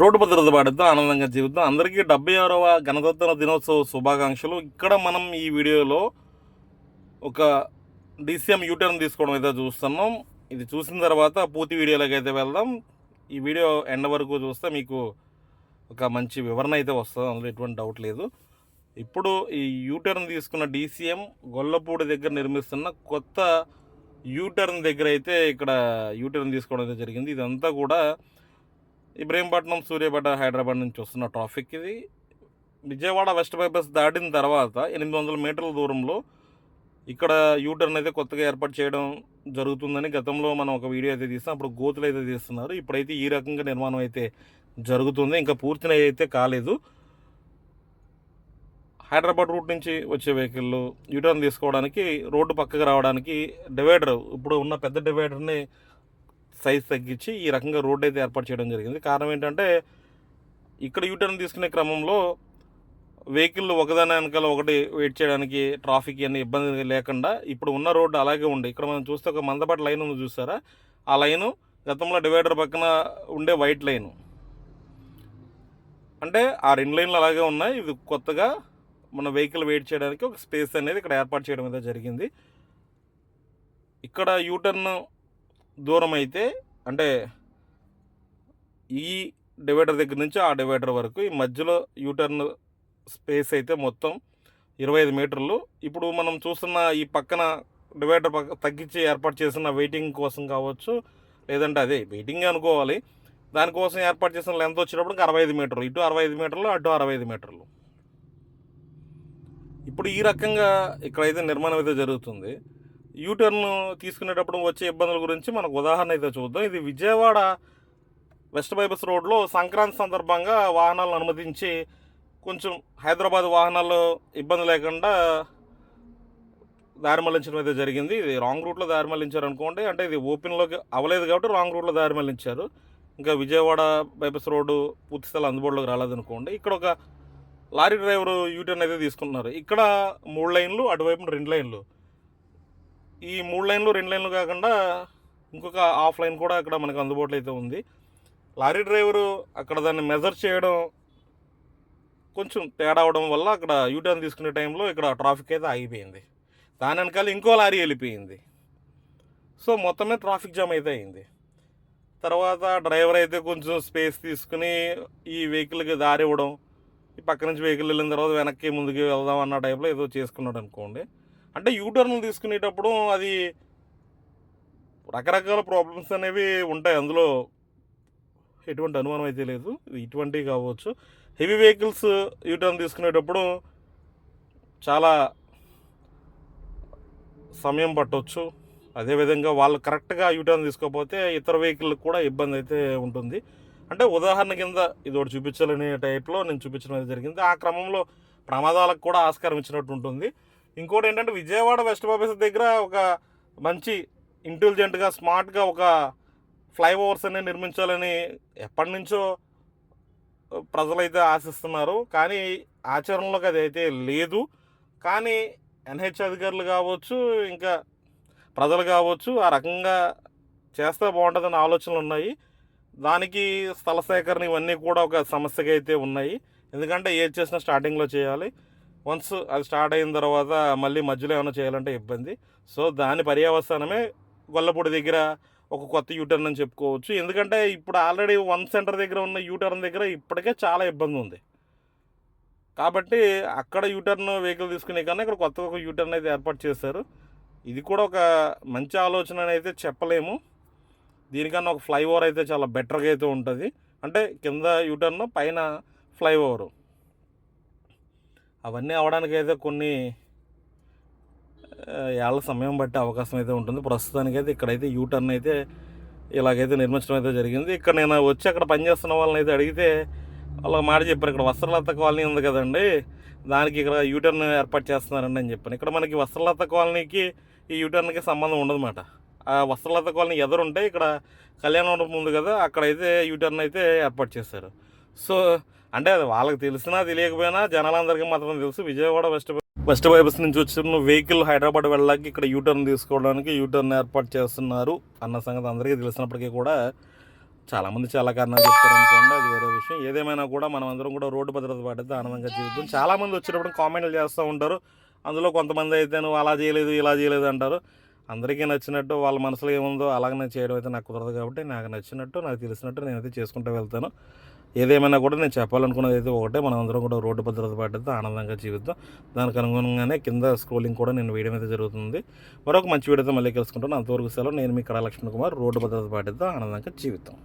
Road భద్రత పాటిద్దాం ఆనందంగా జీవిద్దాం. అందరికీ డెబ్బై ఆరవ గణతంత్ర దినోత్సవ శుభాకాంక్షలు. ఇక్కడ మనం ఈ వీడియోలో ఒక డీసీఎం యూటర్న్ తీసుకోవడం అయితే చూస్తున్నాం. ఇది చూసిన తర్వాత పూర్తి వీడియోలోకి అయితే వెళ్దాం. ఈ వీడియో ఎండ్ వరకు చూస్తే మీకు ఒక మంచి వివరణ అయితే వస్తుంది. అందులో ఎటువంటి డౌట్ లేదు. ఇప్పుడు ఈ యూటర్న్ తీసుకున్న డీసీఎం గొల్లపూడి దగ్గర నిర్మిస్తున్న కొత్త యూటర్న్ దగ్గర అయితే ఇక్కడ యూటర్న్ తీసుకోవడం అయితే జరిగింది. ఇదంతా కూడా ఇబ్రహీంపట్నం సూర్యాపేట హైదరాబాద్ నుంచి వస్తున్న ట్రాఫిక్ ఇది. విజయవాడ వెస్ట్ బైపాస్ దాటిన తర్వాత ఎనిమిది వందల మీటర్ల దూరంలో ఇక్కడ యూటర్న్ అయితే కొత్తగా ఏర్పాటు చేయడం జరుగుతుందని గతంలో మనం ఒక వీడియో అయితే తీస్తాం అప్పుడు గోతులు అయితే తీస్తున్నారు. ఇప్పుడైతే ఈ రకంగా నిర్మాణం అయితే జరుగుతుంది. ఇంకా పూర్తిన అయితే కాలేదు. హైదరాబాద్ రూట్ నుంచి వచ్చే వెహికల్ యూటర్న్ తీసుకోవడానికి రోడ్డు పక్కకు రావడానికి డివైడర్ ఇప్పుడు ఉన్న పెద్ద డివైడర్ని సైజ్ తగ్గించి ఈ రకంగా రోడ్ అయితే ఏర్పాటు చేయడం జరిగింది. కారణం ఏంటంటే ఇక్కడ యూటర్న్ తీసుకునే క్రమంలో వెహికల్ ఒకదాని వెనకాల ఒకటి వెయిట్ చేయడానికి ట్రాఫిక్ అన్ని ఇబ్బంది లేకుండా ఇప్పుడు ఉన్న రోడ్డు అలాగే ఉంది. ఇక్కడ మనం చూస్తే ఒక మందపాటి లైన్ ఉంది చూసారా? ఆ లైను గతంలో డివైడర్ పక్కన ఉండే వైట్ లైను. అంటే ఆ రెండు లైన్లు అలాగే ఉన్నాయి. ఇది కొత్తగా మన వెహికల్ వెయిట్ చేయడానికి ఒక స్పేస్ అనేది ఇక్కడ ఏర్పాటు చేయడం అయితే జరిగింది. ఇక్కడ యూటర్న్ దూరం అయితే అంటే ఈ డివైడర్ దగ్గర నుంచి ఆ డివైడర్ వరకు ఈ మధ్యలో యూటర్న్ స్పేస్ అయితే మొత్తం ఇరవై ఐదు మీటర్లు. ఇప్పుడు మనం చూస్తున్న ఈ పక్కన డివైడర్ పక్క తగ్గించి ఏర్పాటు చేసిన వెయిటింగ్ కోసం కావచ్చు లేదంటే అదే వెయిటింగ్ అనుకోవాలి. దానికోసం ఏర్పాటు చేసిన లెంత్ వచ్చేటప్పటికి అరవై ఐదు మీటర్లు. ఇటు అరవై ఐదు మీటర్లు అటు అరవై ఐదు మీటర్లు. ఇప్పుడు ఈ రకంగా ఇక్కడైతే నిర్మాణం అయితే జరుగుతుంది. యూటర్న్ తీసుకునేటప్పుడు వచ్చే ఇబ్బందుల గురించి మనకు ఉదాహరణ అయితే చూద్దాం. ఇది విజయవాడ వెస్ట్ బైబస్ రోడ్లో సంక్రాంతి సందర్భంగా వాహనాలను అనుమతించి కొంచెం హైదరాబాద్ వాహనాలు ఇబ్బంది లేకుండా దారి మళ్ళించడం అయితే జరిగింది. ఇది రాంగ్ రూట్లో దారి మళ్ళించారు అనుకోండి. అంటే ఇది ఓపెన్లోకి అవ్వలేదు కాబట్టి రాంగ్ రూట్లో దారి మళ్ళించారు. ఇంకా విజయవాడ బైపాస్ రోడ్డు పూర్తి స్థలం అందుబాటులోకి రాలేదనుకోండి. ఇక్కడ ఒక లారీ డ్రైవరు యూటర్న్ అయితే తీసుకుంటున్నారు. ఇక్కడ మూడు లైన్లు అటువైపు రెండు లైన్లు. ఈ మూడు లైన్లు రెండు లైన్లు కాకుండా ఇంకొక హాఫ్ లైన్ కూడా అక్కడ మనకు అందుబాటులో అయితే ఉంది. లారీ డ్రైవరు అక్కడ దాన్ని మెజర్ చేయడం కొంచెం తేడా అవడం వల్ల అక్కడ యూటర్న్ తీసుకునే టైంలో ఇక్కడ ట్రాఫిక్ అయితే ఆగిపోయింది. దాని వెనకాల ఇంకో లారీ వెళ్ళిపోయింది. సో మొత్తమే ట్రాఫిక్ జామ్ అయితే అయింది. తర్వాత డ్రైవర్ అయితే కొంచెం స్పేస్ తీసుకుని ఈ వెహికల్కి దారి ఇవ్వడం ఈ పక్క నుంచి వెహికల్ వెళ్ళిన తర్వాత వెనక్కి ముందుకు వెళ్దాం అన్న టైప్లో ఏదో చేసుకున్నాడు అనుకోండి. అంటే యూటర్న్లు తీసుకునేటప్పుడు అది రకరకాల ప్రాబ్లమ్స్ అనేవి ఉంటాయి. అందులో ఎటువంటి అనుమానం అయితే లేదు. ఇటువంటివి కావచ్చు. హెవీ వెహికల్స్ యూటర్న్ తీసుకునేటప్పుడు చాలా సమయం పట్టవచ్చు అదేవిధంగా వాళ్ళు కరెక్ట్గా యూటర్న్ తీసుకోకపోతే ఇతర వెహికల్కి కూడా ఇబ్బంది అయితే ఉంటుంది. అంటే ఉదాహరణ కింద ఇది ఒకటి చూపించాలనే టైప్లో నేను చూపించడం జరిగింది. ఆ క్రమంలో ప్రమాదాలకు కూడా ఆస్కారం ఇచ్చినట్టు ఉంటుంది. ఇంకోటి ఏంటంటే విజయవాడ వెస్ట్ బాబీస్ దగ్గర ఒక మంచి ఇంటెలిజెంట్గా స్మార్ట్గా ఒక ఫ్లైఓవర్స్ అనేవి నిర్మించాలని ఎప్పటి నుంచో ప్రజలైతే ఆశిస్తున్నారు. కానీ ఆచరణలోకి అది అయితే లేదు. కానీ ఎన్హెచ్ అధికారులు కావచ్చు ఇంకా ప్రజలు కావచ్చు ఆ రకంగా చేస్తే బాగుంటుందని ఆలోచనలు ఉన్నాయి. దానికి స్థల సేకరణ ఇవన్నీ కూడా ఒక సమస్యగా అయితే ఉన్నాయి. ఎందుకంటే ఏది చేసినా స్టార్టింగ్లో చేయాలి. వన్స్ అది స్టార్ట్ అయిన తర్వాత మళ్ళీ మధ్యలో ఏమైనా చేయాలంటే ఇబ్బంది. సో దాని పర్యవసానమే గొల్లపూడి దగ్గర ఒక కొత్త యూటర్న్ అని చెప్పుకోవచ్చు. ఎందుకంటే ఇప్పుడు ఆల్రెడీ వన్ సెంటర్ దగ్గర ఉన్న యూటర్న్ దగ్గర ఇప్పటికే చాలా ఇబ్బంది ఉంది. కాబట్టి అక్కడ యూటర్న్ వెహికల్ తీసుకునే కన్నా ఇక్కడ కొత్తగా ఒక యూటర్న్ అయితే ఏర్పాటు చేశారు. ఇది కూడా ఒక మంచి ఆలోచన అయితే చెప్పలేము. దీనికన్నా ఒక ఫ్లైఓవర్ అయితే చాలా బెటర్గా అయితే ఉంటుంది. అంటే కింద యూటర్న్ పైన ఫ్లైఓవరు అవన్నీ అవడానికి అయితే కొన్ని ఏళ్ళ సమయం బట్టి అవకాశం అయితే ఉంటుంది. ప్రస్తుతానికి అయితే ఇక్కడైతే యూటర్న్ అయితే ఇలాగైతే నిర్మించడం అయితే జరిగింది. ఇక్కడ నేను వచ్చి అక్కడ పనిచేస్తున్న వాళ్ళని అయితే అడిగితే వాళ్ళు మాట చెప్పారు. ఇక్కడ వస్త్రలత కాలనీ ఉంది కదండి. దానికి ఇక్కడ యూటర్న్ ఏర్పాటు చేస్తున్నారండి అని చెప్పాను. ఇక్కడ మనకి వస్త్రలత కాలనీకి ఈ యూటర్న్కి సంబంధం ఉండదన్నమాట. ఆ వస్త్రలత కాలనీ ఎదురుంటే ఇక్కడ కళ్యాణ మండపం ఉంది కదా అక్కడైతే యూటర్న్ అయితే ఏర్పాటు చేశారు. సో అంటే అది వాళ్ళకి తెలిసినా తెలియకపోయినా జనాలందరికీ మాత్రం తెలుసు. విజయవాడ వెస్ట్ వెస్ట్ వైపుస్ నుంచి వచ్చిన వెహికల్ హైదరాబాద్ వెళ్ళడానికి ఇక్కడ యూటర్న్ తీసుకోవడానికి యూటర్న్ ఏర్పాటు చేస్తున్నారు అన్న సంగతి అందరికీ తెలిసినప్పటికీ కూడా చాలామంది చాలా కారణాలు చెప్తారు అనుకోండి అది వేరే విషయం. ఏదేమైనా కూడా మనం అందరం కూడా రోడ్డు భద్రత పాటిస్తే ఆనందంగా జీవితం. చాలామంది వచ్చేటప్పుడు కామెంట్లు చేస్తూ ఉంటారు. అందులో కొంతమంది అయితే నువ్వు అలా చేయలేదు ఇలా చేయలేదు అంటారు. అందరికీ నచ్చినట్టు వాళ్ళ మనసులో ఏముందో అలాగనే చేయడం అయితే నాకు కుదరదు కాబట్టి నాకు నచ్చినట్టు నాకు తెలిసినట్టు నేనైతే చేసుకుంటూ వెళ్తాను. ఏదేమైనా కూడా నేను చెప్పాలనుకున్నది అయితే ఒకటే మనం అందరం కూడా రోడ్డు భద్రత పాటిస్తే ఆనందంగా జీవిద్దాం. దానికి అనుగుణంగానే కింద స్క్రోలింగ్ కూడా నేను వేయడం అయితే జరుగుతుంది. మరొక మంచి వీడియోతో మళ్ళీ కలుసుకుంటాను. అంతవరకు సెలవు. నేను మీ కళా లక్ష్మణ్ కుమార్. రోడ్డు భద్రత పాటిద్దాం ఆనందంగా జీవితం